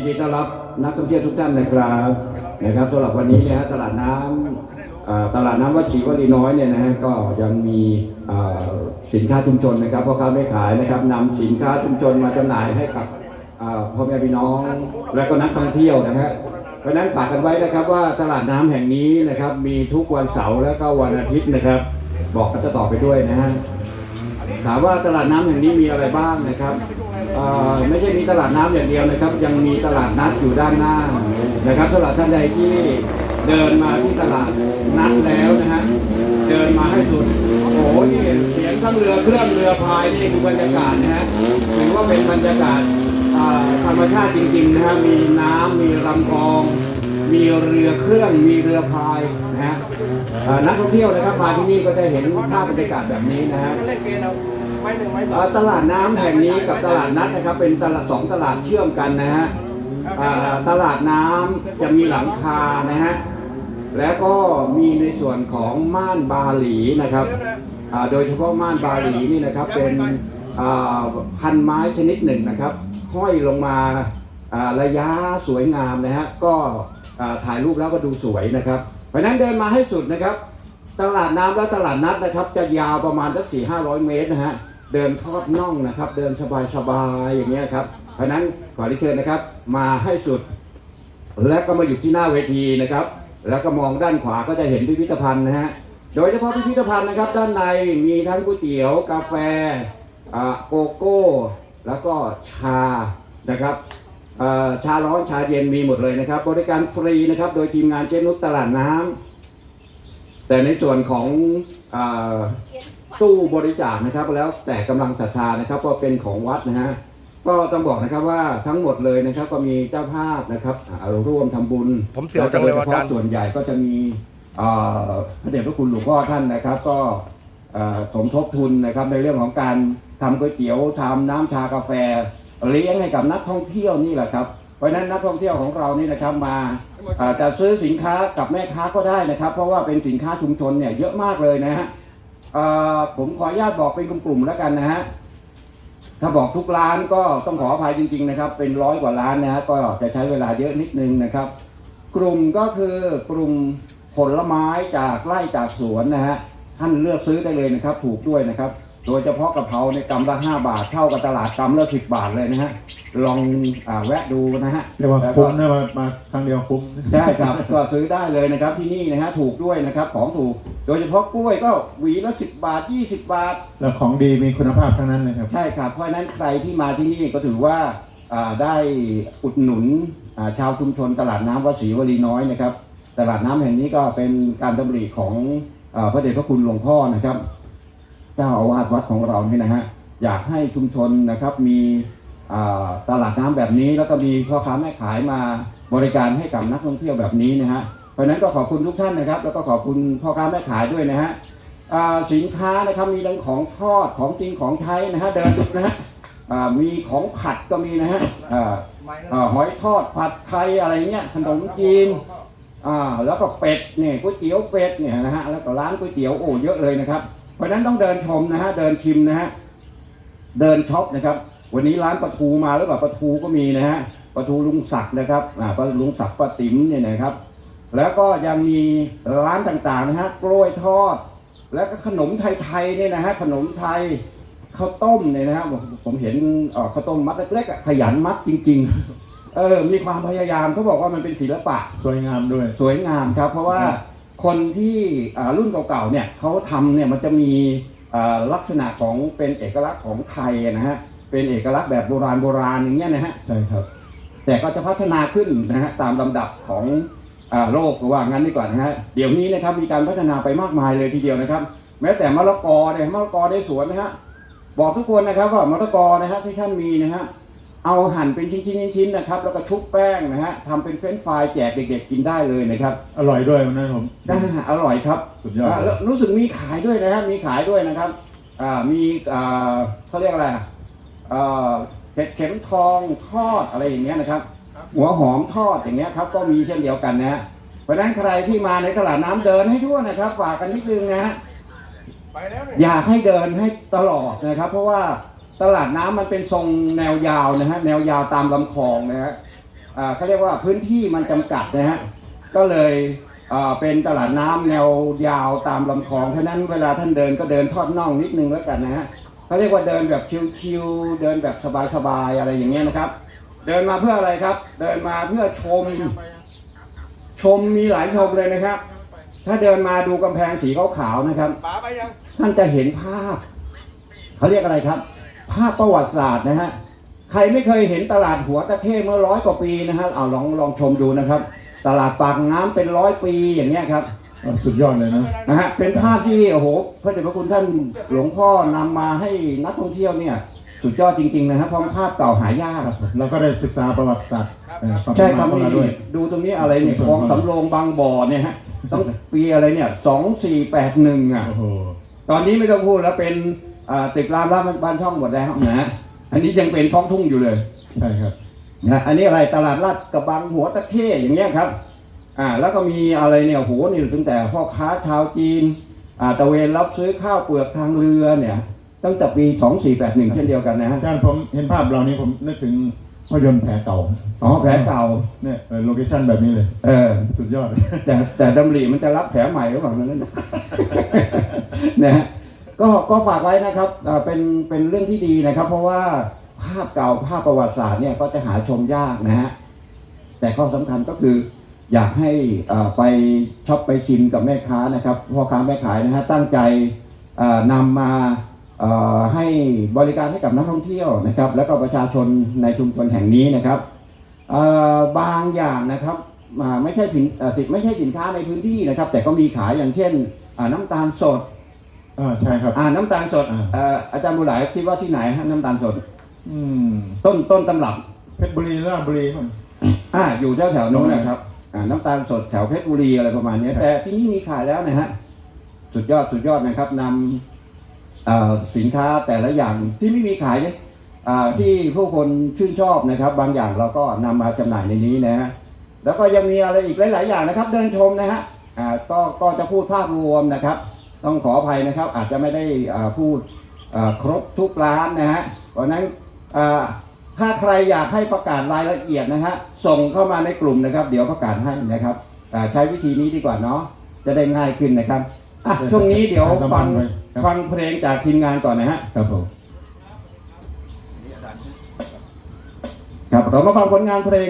ยินดีต้อนรับนักท่องเที่ยวทุกท่านนะครับนะครับสำหรับวันนี้นะฮะตลาดน้ำอ่าตลาดน้ำวัดศรีวลีน้อยเนี่ยนะฮะก็ยังมีสินค้าชุมชนนะครับพ่อค้าแม่ขายนะครับนำสินค้าชุมชนมาจำหน่ายให้กับพ่อแม่พี่น้องและก็นักท่องเที่ยวนะฮะเพราะนั้นฝากกันไว้นะครับว่าตลาดน้ำแห่งนี้นะครับมีทุกวันเสาร์และก็วันอาทิตย์นะครับ บอกกันต่อไปด้วยนะฮะถามว่าตลาดน้ำแห่งนี้มีอะไรบ้างนะครับ ไม่ใช่มีตลาดน้ำอย่างเดียวนะครับ ยังมีตลาดนัดอยู่ด้านหน้านะครับสำหรับท่านใดที่เดินมาที่ตลาดนัดแล้วนะฮะเดินมาให้สุด โอ้โหนี่เสียงทั้งเรือเครื่องเรือพายนี่คือบรรยากาศนะฮะถือว่าเป็นบรรยากาศธรรมชาติจริงๆนะฮะมีน้ำมีลำคลอง มีเรือเครื่องมีเรือพายนะฮะนักท่องเที่ยวนะครับมาที่นี่ก็จะเห็นภาพบรรยากาศแบบนี้นะฮะ เล่นเกมเอาไม้หนึ่งไม้สอเอ่องตลาดน้ำแห่งนี้กับตลาดนัดนะครับ เป็นตลาดสองตลาดเชื่อมกันนะฮะตลาดน้ำจะมีหลังคานะฮะแล้วก็มีในส่วนของม่านบาหลีนะครับโดยเฉพาะม่านบาหลีนี่นะครับเป็นพันไม้ชนิดหนึ่งนะครับ ห้อยลงมาระยะสวยงามนะฮะก็ถ่ายรูปแล้วก็ดูสวยนะครับ เพราะนั้นเดินมาให้สุดนะครับ ตลาดน้ำและตลาดนัดนะครับ จะยาวประมาณสักสี่ห้าร้อยเมตรนะฮะ เดินทอดน่องนะครับ เดินสบายๆอย่างเงี้ยครับ เพราะนั้นขอที่เชิญนะครับ มาให้สุด แล้วก็มาอยู่ที่หน้าเวทีนะครับ แล้วก็มองด้านขวาก็จะเห็นพิพิธภัณฑ์นะฮะโดยเฉพาะพิพิธภัณฑ์นะครับ ด้านในมีทั้งก๋วยเตี๋ยว กาแฟโกโก้ แล้วก็ชานะครับชาร้อนชาเย็นมีหมดเลยนะครับ บริการฟรีนะครับ โดยทีมงานเจนุสตลาดน้ำแต่ในส่วนของ ตู้บริจาคนะครับ แล้วแต่กำลังศรัทธานะครับก็เป็นของวัดนะฮะก็ต้องบอกนะครับว่าทั้งหมดเลยนะครับ ก็มีเจ้าภาพนะครับอ่าร่วมทำบุญผมเสียวจังเลยแโดว่าฉอาจารพาะย์ส่วนใหญ่ก็จะมีอ่าพระเดชพระคุณหลวงพ่อท่านนะครับ ก็อ่าสมทบทุนนะครับในเรื่องของการทำก๋วยเตี๋ยวทำน้ำชากาแฟ เลี้ยงให้กับนักท่องเที่ยวนี่แหละครับเพราะฉะนั้นนักท่องเที่ยวของเรานี่นะครับมาอ่าจะซื้อสินค้ากับแม่ค้าก็ได้นะครับ เพราะว่าเป็นสินค้าชุมชนเนี่ยเยอะมากเลยนะฮะอ่า ผมขออนุญาตบอกเป็นกลุ่มๆแล้วกันนะฮะถ้าบอกทุกร้านก็ต้องขออภัยจริง ๆ นะครับ เป็นร้อยกว่าร้านนะฮะก็จะใช้เวลาเยอะนิดนึงนะครับ กลุ่มก็คือกลุ่มผลไม้จากไร่จากสวนนะฮะท่านเลือกซื้อได้เลยนะครับ ถูกด้วยนะครับ โดยเฉพาะกะเพราในยกำละ5บาทเท่ากับตลาดกำละ10บาทเลยนะฮะลองอาแวะดูนะฮะเรียกว่าแล้วก็คุ้มนะมามาครั้งเดียวคุ้มได้ครับก็ซื้อได้เลยนะครับที่นี่นะฮะถูกด้วยนะครับของถูกโดยเฉพาะกล้วยก็หวีละ10บาท20บาท แล้วของดีมีคุณภาพทั้งนั้นเลยครับ ใช่ครับ เพราะฉะนั้นใครที่มาที่นี่ก็ถือว่าอ่าได้อุดหนุนอ่าชาวชุมชนตลาดน้ำวัดศรีวลีน้อยนะครับ ตลาดน้ำแห่งนี้ก็เป็นการดำริของอาพระเดชพระคุณหลวงพ่อนะครับ เจ้าอาวาสวัดของเราเนี่ยนะฮะอยากให้ชุมชนนะครับมีอ่าตลาดน้ำแบบนี้แล้วก็มีพ่อค้าแม่ขายมาบริการให้กับนักท่องเที่ยวแบบนี้นะฮะเพ ราะฉะนั้นก็ขอบคุณทุกท่านนะครับ แล้วก็ขอบคุณพ่อค้าแม่ขายด้วยนะฮะสินค้านะครับมีทั้งของทอดของจริงของใช้นะฮะเดินดูนะฮะมีของผัดก็มีนะฮะหอยทอดผัดไทยอะไรเงี้ยขนมจีนแล้วก็เป็ดเนี่ยก๋วยเตี๋ยวเป็ดเนี่ยนะฮะแล้วก็ร้านก๋วยเตี๋ยวโอ้เยอะเลยนะครับ เพราะฉะนั้นต้องเดินชมนะฮะเดินชิมนะฮะเดินช็อปนะครับ วันนี้ร้านปลาทูมาแล้วแบบปลาทูก็มีนะฮะปลาทูลุงศักดิ์นะครับปลาลุงศักดิ์ป้าติ๋มเนี่ยนะครับ แล้วก็ยังมีร้านต่างๆนะฮะกล้วยทอด แล้วก็ขนมไทยๆเนี่ยนะฮะขนมไทยข้าวต้มเนี่ยนะฮะผมผมเห็นเอ่อข้าวต้มมัดเล็กๆอะขยันมัดจริง ๆ เออมีความพยายามเขาบอกว่ามันเป็นศิลปะสวยงามด้วย สวยงามครับ เพราะว่าคนที่อ่ารุ่นเก่าๆเนี่ยเขาทำเนี่ยมันจะมีอ่าลักษณะของเป็นเอกลักษณ์ของไทยนะฮะเป็นเอกลักษณ์แบบโบราณโบราณอย่างเงี้ยนะฮะใช่ครับ แต่ก็จะพัฒนาขึ้นนะฮะตามลำดับของ อาโลกว่างั้นดีกว่านะฮะเดี๋ยวนี้นะครับมีการพัฒนาไปมากมายเลยทีเดียวนะครับ แม้แต่มะละกอเนี่ยมะละกอในสวนนะฮะบอกทุกคนนะครับว่ามะละกอนะฮะที่ท่านมีนะฮะเอาหั่นเป็นชิ้นๆชิ้นๆนะครับ แล้วก็ชุบแป้งนะฮะทำเป็นเฟรนช์ฟรายแจกเด็กๆกินได้เลยนะครับอร่อยด้วยวันนั้นผมได้อร่อยครับสุดยอดอ่าแล้วรู้สึกมีขายด้วยนะครับมีขายด้วยนะครับอ่ามีอ่าเขาเรียกอะไรอะอ่าเห็ดเข็มทองทอดอะไรอย่างเงี้ยนะครับ หัวหอมทอดอย่างเงี้ยครับก็มีเช่นเดียวกันนะฮะเพราะฉะนั้นใครที่มาในตลาดน้ำเดินให้ทั่วนะครับฝากกันนิดนึงนะฮะไปแล้วเนี่ยอยากให้เดินให้ตลอดนะครับ เพราะว่าตลาดน้ำมันเป็นทรงแนวยาวนะฮะแนวยาวตามลำคลองนะฮะอ่าเขาเรียกว่าพื้นที่มันจำกัดนะฮะก็เลยอ่าเป็นตลาดน้ำแนวยาวตามลำคลองเพราะฉะนั้นเวลาท่านเดินก็เดินทอดน่องนิดนึงแล้วกันนะฮะเขาเรียกว่าเดินแบบชิวๆเดินแบบสบายๆอะไรอย่างเงี้ยนะครับ เดินมาเพื่ออะไรครับ เดินมาเพื่อชม ชมมีหลายชมเลยนะครับ ถ้าเดินมาดูกำแพงสีขาวๆนะครับ ป๋าไปยังท่านจะเห็นภาพเขาเรียกอะไรครับ ภาพประวัติศาสตร์นะฮะใครไม่เคยเห็นตลาดหัวตะเข้เมื่อร้อยกว่าปีนะฮะเอาลองลองชมดูนะครับ ตลาดปากน้ำเป็นร้อยปีอย่างเงี้ยครับสุดยอดเลยนะ นะฮะเป็นภาพที่โอ้โหพระเดชพระคุณท่านหลวงพ่อนำมาให้นักท่องเที่ยวเนี่ย สุดยอดจริง ๆ นะฮะเพราะภาพเก่าหายากเราก็ได้ศึกษาประวัติศาสตร์เอ่อความใช่เป็นครับมาของนี่เราด้วย ดูตรงนี้อะไรเนี่ยคลองสำโรงบางบ่อเนี่ยฮะต้องปีอะไรเนี่ยสองสี่แปดหนึ่งอะ โอ้โห ตอนนี้ไม่ต้องพูดแล้วเป็นอ่าตึกรามบ้านบ้านช่องหมดแล้วนะฮะอันนี้ยังเป็นท้องทุ่งอยู่เลย ใช่ครับ นะอันนี้อะไรตลาดลาดกระบังหัวตะเข้อย่างเงี้ยครับอ่าแล้วก็มีอะไรเนี่ยโหนี่ตั้งแต่พ่อค้าชาวจีนอ่าตะเวนรับซื้อข้าวเปลือกทางเรือเนี่ย ตั้งแต่ปี 2481 เช่นเดียวกันนะฮะอาจารย์ผมเห็นภาพเรานี้ผมนึกถึงภาพยนตร์แผลเก่าอ๋อแผลเก่าเนี่ยโลเคชั่นแบบนี้เลย เออ สุดยอด แต่แต่ดำริมันจะรับแผลใหม่หรือเปล่านั้นนะนะฮะก็ก็ฝากไว้นะครับอ่าเป็นเป็นเรื่องที่ดีนะครับ เพราะว่าภาพเก่าภาพประวัติศาสตร์เนี่ยก็จะหาชมยากนะฮะแต่ข้อสำคัญก็คืออยากให้อ่าไปช็อปไปชิมกับแม่ค้านะครับพ่อค้าแม่ขายนะฮะตั้งใจอ่านำมาเอ่อ ให้บริการให้กับนักท่องเที่ยวนะครับ แล้วก็ประชาชนในชุมชนแห่งนี้นะครับเอ่อบางอย่างนะครับอ่าไม่ใช่สินเอ่อสิไม่ใช่สินค้าในพื้นที่นะครับ แต่ก็มีขายอย่างเช่นอ่าน้ำตาลสดอ่าใช่ครับอ่าน้ำตาลสดอ่าเอ่ออาจารย์บุหลายคิดว่าที่ไหนฮะน้ำตาลสดอืมต้นต้นตำรับเพชรบุรีราชบุรีครับอ่าอยู่แถวแถวๆโน้นนะครับอ่าน้ำตาลสดแถวเพชรบุรีอะไรประมาณเนี้ยแต่ที่นี่มีขายแล้วนะฮะสุดยอดสุดยอดนะครับนำเอ่อ สินค้าแต่ละอย่างที่ไม่มีขายเนี่ยที่ผู้คนชื่นชอบนะครับ บางอย่างเราก็นำมาจำหน่ายในนี้นะฮะแล้วก็ยังมีอะไรอีกหลาย ๆ อย่างนะครับ เดินชมนะฮะก็ก็จะพูดภาพรวมนะครับ ต้องขออภัยนะครับ อาจจะไม่ได้พูดครบทุกร้านนะฮะเพราะนั้นถ้าใครอยากให้ประกาศรายละเอียดนะฮะส่งเข้ามาในกลุ่มนะครับ เดี๋ยวประกาศให้นะครับใช้วิธีนี้ดีกว่าเนาะจะได้ง่ายขึ้นนะครับ อะช่วงนี้เดี๋ยวฟังครับฟังเพลงจากทีมงานก่อนนะฮะ ครับผม ครับเรามาฟังผลงานเพลง